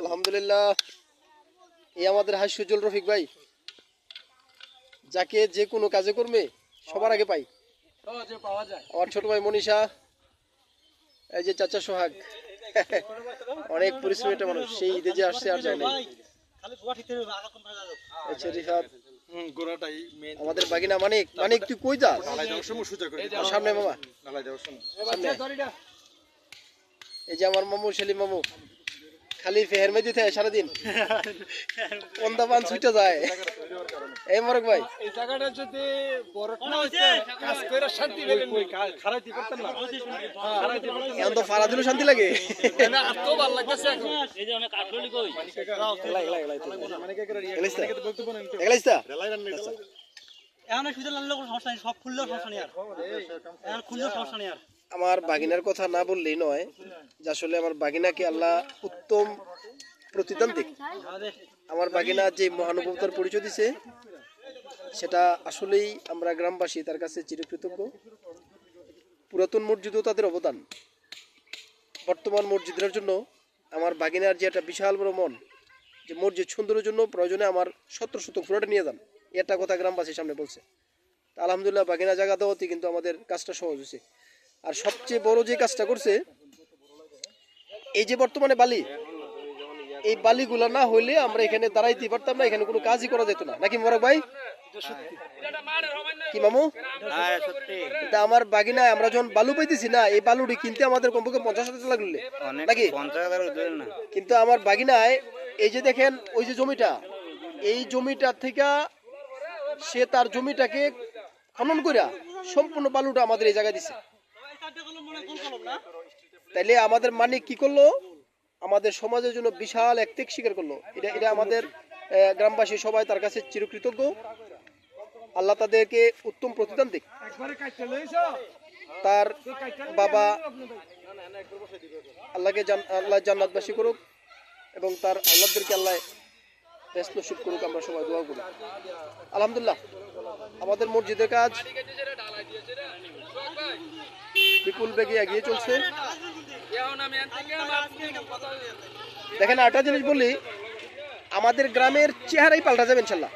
আলহামদুলিল্লাহ। এই আমাদের হাই সুজল রফিক ভাই যাকে যে কোনো কাজে কর্মে সবার আগে পাই। আমার ছোট ভাই মনীষা এই যে চাচা সোহাগ অনেক পরিশ্রমী একটা মানুষ সেই ঈদে যে আসছে আর যায় মেন আমাদের বাগিনা মানিক মানিক তুই কই যাস। সামনে মামা। সময়। সামনে। এই যে আমার মামু সেলিম মামু খালি ফেহের মেদি থাকে সারাদিন। পান ছুটে যায়। এই মরক ভাই। এই জায়গাটা যদি বড় না হইছে কাজ করে শান্তি এখন তো ফারা দিলেও শান্তি লাগে। মানে এখন। সুযোগ লাগলে সমস্যা নেই সব খুললেও সমস্যা নেই আর। এখন খুললেও সমস্যা নেই আর। আমার বাগিনার কথা না বললেই নয় যে আসলে আমার বাগিনাকে আল্লাহ উত্তম প্রতিদান আমার বাগিনা যে মহানুভবতার পরিচয় দিছে, সেটা আসলেই আমরা গ্রামবাসী তার কাছে চিরকৃতজ্ঞ। পুরাতন মসজিদও তাদের অবদান। বর্তমান মসজিদের জন্য আমার বাগিনার যে একটা বিশাল বড় মন, যে মসজিদ সুন্দরের জন্য প্রয়োজনে আমার সত্তর শতক পুরোটা নিয়ে যান, এটা কথা গ্রামবাসীর সামনে বলছে। আলহামদুলিল্লাহ, বাগিনা জায়গা দেওয়াতে কিন্তু আমাদের কাজটা সহজ হয়েছে। আর সবচেয়ে বড় যে কাজটা করছে এই যে বর্তমানে বালি এই বালিগুলা না হইলে আমরা এখানে দাঁড়াইতে পারতাম না এখানে কোনো কাজই করা যেত না। নাকি মোরক ভাই? কি মামু? এটা আমার বাগিনায় আমরা যখন বালু পাইতেছি না এই বালুটি কিনতে আমাদের কমপক্ষে পঞ্চাশ হাজার টাকা লাগলে। নাকি? কিন্তু আমার বাগিনায় এই যে দেখেন ওই যে জমিটা এই জমিটা থেকে সে তার জমিটাকে খনন কইরা সম্পূর্ণ বালুটা আমাদের এই জায়গায় দিছে। তাইলে আমাদের মানিক কি করল? আমাদের সমাজের জন্য বিশাল এক ত্যাগ স্বীকার করল। এটা এটা আমাদের গ্রামবাসী সবাই তার কাছে চিরকৃতজ্ঞ। আল্লাহ তাদেরকে উত্তম প্রতিদান দিক। তার বাবা আল্লাহকে আল্লাহ জান্নাতবাসী করুক এবং তার আল্লাহদেরকে আল্লাহ ব্যস্ত নসিব করুক, আমরা সবাই দোয়া করি। আলহামদুলিল্লাহ, আমাদের মসজিদের কাজ বিপুল বেগে এগিয়ে চলছে। দেখেন আরেকটা জিনিস বলি, আমাদের গ্রামের চেহারাই পাল্টা যাবে ইনশাল্লাহ।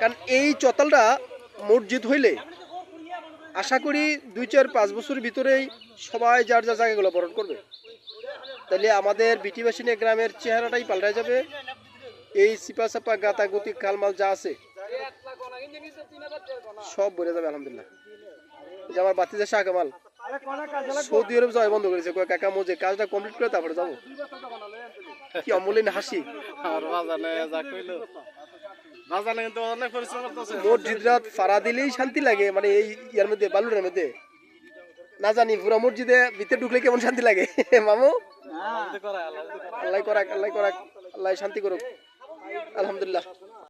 কারণ এই চতালটা মসজিদ হইলে আশা করি দুই চার পাঁচ বছর ভিতরেই সবাই যার যার জায়গাগুলো বরণ করবে। তাহলে আমাদের বিটিবাসিনী গ্রামের চেহারাটাই পাল্টা যাবে। এই সিপা সাপা গাতা গুতি কালমাল যা আছে, সব বলে যাবে, আলহামদুলিল্লাহ। যে আমার বাতিজা শাহ কামাল সৌদি আরব যাওয়া বন্ধ করেছে। কাকা মোজে কাজটা কমপ্লিট করে তারপরে যাব। কি অমূল্যীন হাসি। আর বাজানে যা কইলো। বাজানে কিন্তু অনেক পরিশ্রম করতেছে। মসজিদ রাত ফাড়া দিলেই শান্তি লাগে মানে এই ইয়ার মধ্যে বালুরের মধ্যে। না জানি পুরা মসজিদে ভিতরে ঢুকলে কেমন শান্তি লাগে? মামু? আল্লাহ করাক আল্লাহ করাক আল্লাহ শান্তি করুক। আলহামদুলিল্লাহ।